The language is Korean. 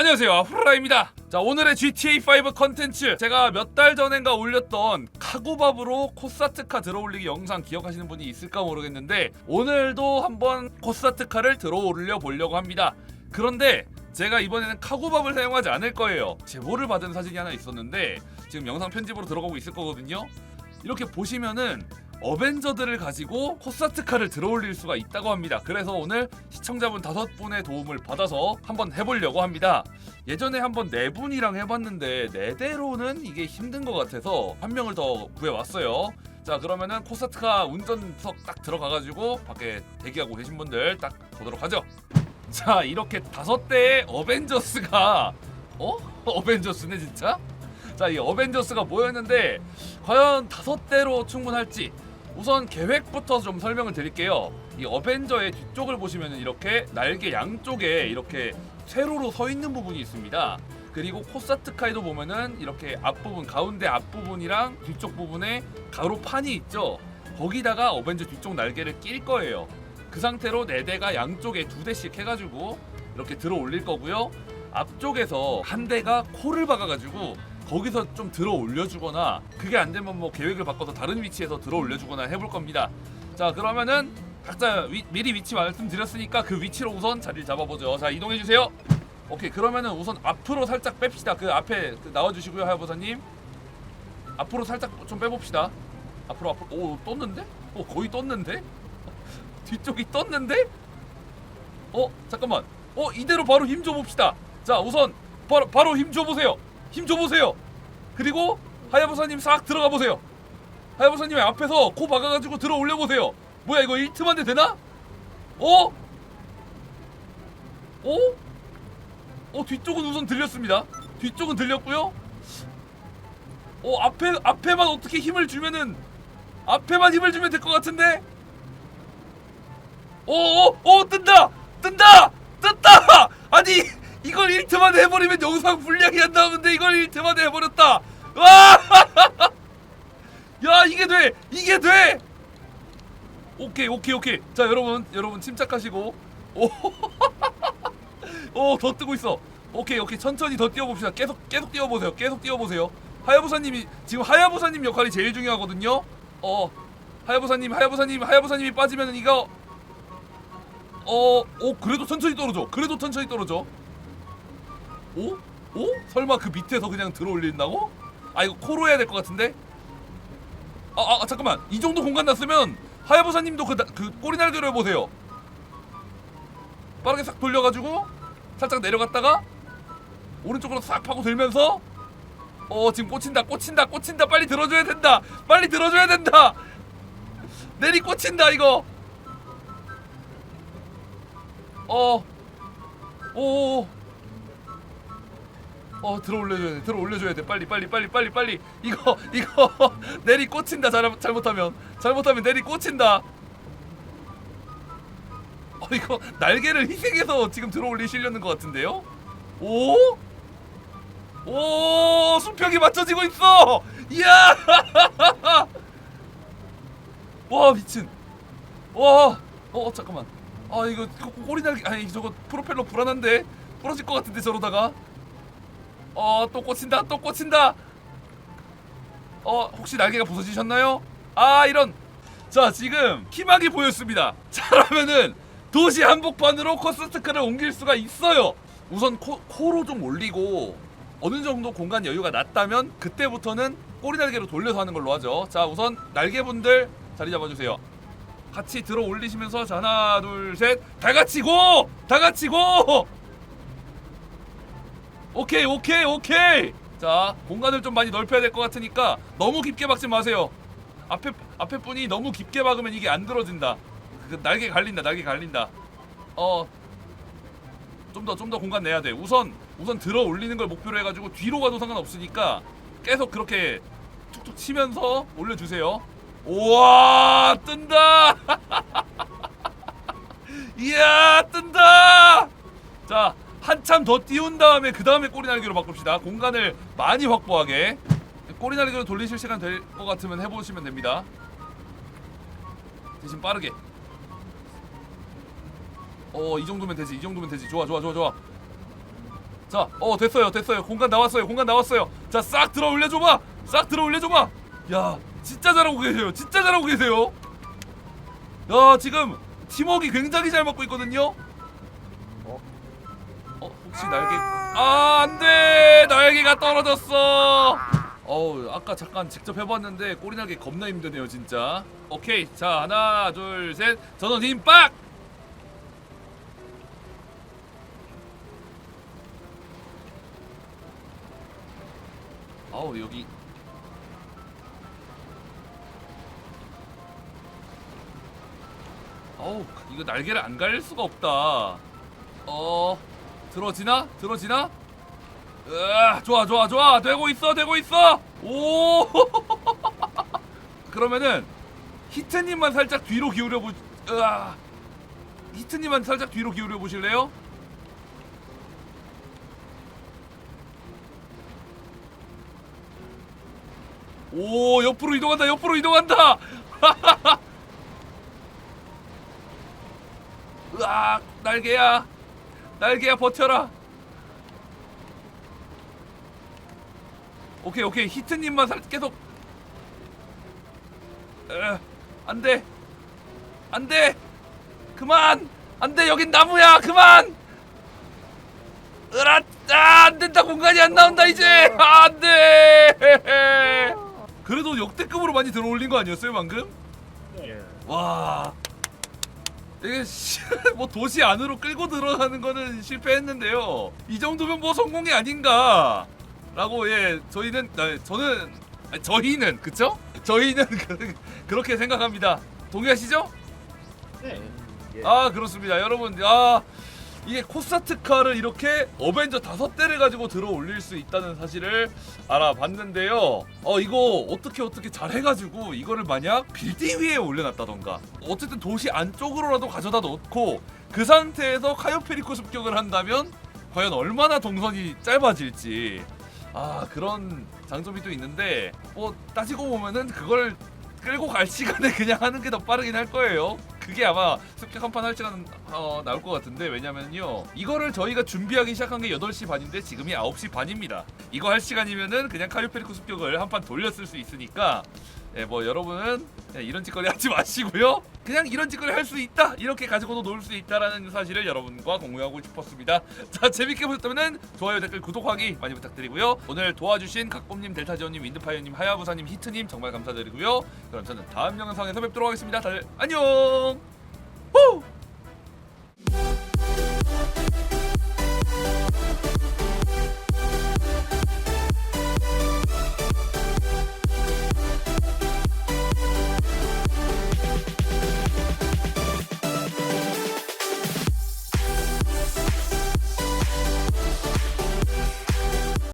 안녕하세요. 후라입니다. 자 오늘의 GTA5 컨텐츠. 제가 몇 달 전엔가 올렸던 카구밥으로 코사트카 들어올리기 영상 기억하시는 분이 있을까 모르겠는데 오늘도 한번 코사트카를 들어올려 보려고 합니다. 그런데 제가 이번에는 카구밥을 사용하지 않을 거예요. 제보를 받은 사진이 하나 있었는데 지금 영상 편집으로 들어가고 있을 거거든요 이렇게 보시면은 어벤져들을 가지고 코사트카를 들어올릴 수가 있다고 합니다. 그래서 오늘 시청자분 다섯 분의 도움을 받아서 한번 해보려고 합니다. 예전에 한번 네 분이랑 해봤는데 네 대로는 이게 힘든 것 같아서 한 명을 더 구해왔어요. 자 그러면은 코사트카 운전석 딱 들어가가지고 밖에 대기하고 계신 분들 딱 보도록 하죠. 자 이렇게 다섯 대의 어벤져스가 어? 어벤져스네 진짜? 자 이 어벤져스가 모였는데 과연 다섯 대로 충분할지 우선 계획부터 좀 설명을 드릴게요. 이 어벤져의 뒤쪽을 보시면 이렇게 날개 양쪽에 이렇게 세로로 서 있는 부분이 있습니다. 그리고 코사트카에도 보면은 이렇게 앞부분 가운데 앞부분이랑 뒤쪽 부분에 가로판이 있죠. 거기다가 어벤져 뒤쪽 날개를 낄 거예요. 그 상태로 네 대가 양쪽에 두 대씩 해가지고 이렇게 들어 올릴 거고요. 앞쪽에서 한 대가 코를 박아가지고 거기서 좀 들어 올려주거나 그게 안 되면 뭐 계획을 바꿔서 다른 위치에서 들어 올려주거나 해볼 겁니다. 자 그러면은 각자 위, 미리 위치 말씀드렸으니까 그 위치로 우선 자리를 잡아보죠. 자 이동해 주세요. 오케이 그러면은 우선 앞으로 살짝 뺍시다. 그 앞에 그 나와주시고요 하야보사님. 앞으로 살짝 좀 빼봅시다. 앞으로 앞으로 오 떴는데? 오 거의 떴는데? 뒤쪽이 떴는데? 어 잠깐만. 어 이대로 바로 힘 줘 봅시다. 자 우선 바로 바로 힘 줘보세요. 힘 줘보세요. 그리고 하야부사님 싹 들어가 보세요. 하야부사님 앞에서 코 박아가지고 들어 올려 보세요. 뭐야 이거 1트만데 되나? 어? 어? 어 뒤쪽은 우선 들렸습니다. 뒤쪽은 들렸고요. 어 앞에 앞에만 어떻게 힘을 주면은 앞에만 힘을 주면 될 것 같은데. 어어어 어, 뜬다 뜬다 뜬다 아니 이걸 1트만 해버리면 영상 분량이 안 나오는데 이걸 1트만 해버렸다. 와! 야 이게 돼! 이게 돼! 오케이 오케이 오케이. 자 여러분 여러분 침착하시고. 오오더 뜨고 있어. 오케이 오케이. 천천히 더 뛰어봅시다. 계속 계속 뛰어보세요. 계속 뛰어보세요. 하야부사님이 지금 하야부사님 역할이 제일 중요하거든요. 어. 하야부사님 하야부사님 하야부사님이 빠지면 이거 어, 오 그래도 천천히 떨어져. 그래도 천천히 떨어져. 오? 오? 설마 그 밑에서 그냥 들어 올린다고? 아 이거 코로 해야 될 것 같은데? 아, 아, 아, 잠깐만. 이 정도 공간 났으면 하야부사님도 그, 나- 그 꼬리 날개로 해보세요. 빠르게 싹 돌려가지고 살짝 내려갔다가 오른쪽으로 싹 파고 들면서 어 지금 꽂힌다 꽂힌다 꽂힌다 빨리 들어줘야 된다 빨리 들어줘야 된다 내리 꽂힌다 이거 어, 오, 어 들어 올려줘야 돼, 들어 올려줘야 돼, 빨리, 빨리, 빨리, 빨리, 빨리. 이거, 이거 내리 꽂힌다. 잘, 잘못하면, 잘못하면 내리 꽂힌다. 어 이거 날개를 희생해서 지금 들어 올리시려는 것 같은데요? 오, 오, 수평이 맞춰지고 있어. 이야, 와 미친. 와, 어 잠깐만. 아 이거 꼬리 날개 아니 저거 프로펠러 불안한데 부러질 것 같은데 저러다가 어 또 꽂힌다 또 꽂힌다. 어 혹시 날개가 부서지셨나요? 아 이런. 자 지금 희망이 보였습니다. 자 그러면은 도시 한복판으로 코스트카를 옮길 수가 있어요. 우선 코, 코로 좀 올리고 어느 정도 공간 여유가 났다면 그때부터는 꼬리 날개로 돌려서 하는 걸로 하죠. 자 우선 날개분들 자리 잡아주세요. 같이 들어 올리시면서 자 하나 둘 셋. 다 같이 고! 다 같이 고! 오케이 오케이 오케이. 자 공간을 좀 많이 넓혀야 될 것 같으니까 너무 깊게 박지 마세요. 앞에 앞에 분이 너무 깊게 박으면 이게 안 들어진다. 그 날개 갈린다 날개 갈린다. 어 좀 더 좀 더 공간 내야 돼. 우선 우선 들어 올리는 걸 목표로 해가지고 뒤로 가도 상관없으니까 계속 그렇게 툭툭 치면서 올려주세요. 우와 뜬다 이야 뜬다 자 한참 더 띄운 다음에 그 다음에 꼬리 날개로 바꿉시다 공간을 많이 확보하게 꼬리 날개로 돌리실 시간 될 것 같으면 해보시면 됩니다 대신 빠르게 어 이 정도면 되지 이 정도면 되지 좋아 좋아 좋아 좋아 자, 어 됐어요, 됐어요. 공간 나왔어요, 공간 나왔어요. 자, 싹 들어 올려줘봐, 싹 들어 올려줘봐. 야, 진짜 잘하고 계세요, 진짜 잘하고 계세요. 야, 지금 팀워크 굉장히 잘 맞고 있거든요. 혹시 날개? 아, 안돼, 날개가 떨어졌어. 어우, 아까 잠깐 직접 해봤는데 꼬리날개 겁나 힘드네요, 진짜. 오케이, 자 하나, 둘, 셋, 전원 힘 빡. 아우 여기 어우 이거 날개를 안 갈릴 수가 없다 어 들어지나? 들어지나? 으아 좋아 좋아 좋아. 되고 있어 되고 있어. 오! 그러면은 히트님만 살짝 뒤로 기울여 보 으아. 히트님만 살짝 뒤로 기울여 보실래요? 오 옆으로 이동한다 옆으로 이동한다. 으악 날개야 날개야 버텨라. 오케이 오케이. 히트님만 살 계속. 에, 안돼. 안돼. 그만. 안돼. 여긴 나무야. 그만. 으라 아, 안된다. 공간이 안 나온다 이제. 아, 안돼. 그래도 역대급으로 많이 들어올린 거 아니었어요 방금? 예. 와 이게 시- 뭐 도시 안으로 끌고 들어가는 거는 실패했는데요. 이 정도면 뭐 성공이 아닌가? 라고 예 저희는 아, 저는 아니, 저희는 그쵸? 저희는 그, 그렇게 생각합니다. 동의하시죠? 네. 예. 아 그렇습니다 여러분 아 이게 코사트카를 이렇게 어벤져 다섯 대를 가지고 들어 올릴 수 있다는 사실을 알아봤는데요 어 이거 어떻게 어떻게 잘 해가지고 이거를 만약 빌딩 위에 올려놨다던가 어쨌든 도시 안쪽으로라도 가져다 놓고 그 상태에서 카요페리코 습격을 한다면 과연 얼마나 동선이 짧아질지 아 그런 장점이 또 있는데 뭐 따지고 보면은 그걸 끌고 갈 시간에 그냥 하는 게 더 빠르긴 할 거예요. 그게 아마 습격 한판할 시간 어, 나올 것 같은데 왜냐면요 이거를 저희가 준비하기 시작한 게 8시 반인데 지금이 9시 반입니다. 이거 할 시간이면은 그냥 카유페리코 습격을 한 판 돌렸을 수 있으니까 예, 뭐 여러분은 예, 이런 짓거리 하지 마시고요. 그냥 이런 짓거리 할 수 있다 이렇게 가지고도 놀 수 있다라는 사실을 여러분과 공유하고 싶었습니다. 자 재밌게 보셨다면 좋아요 댓글 구독하기 많이 부탁드리고요. 오늘 도와주신 각bom님 델타지오님 윈드파이어님 하야부사님 히트님 정말 감사드리고요. 그럼 저는 다음 영상에서 뵙도록 하겠습니다. 다들 안녕.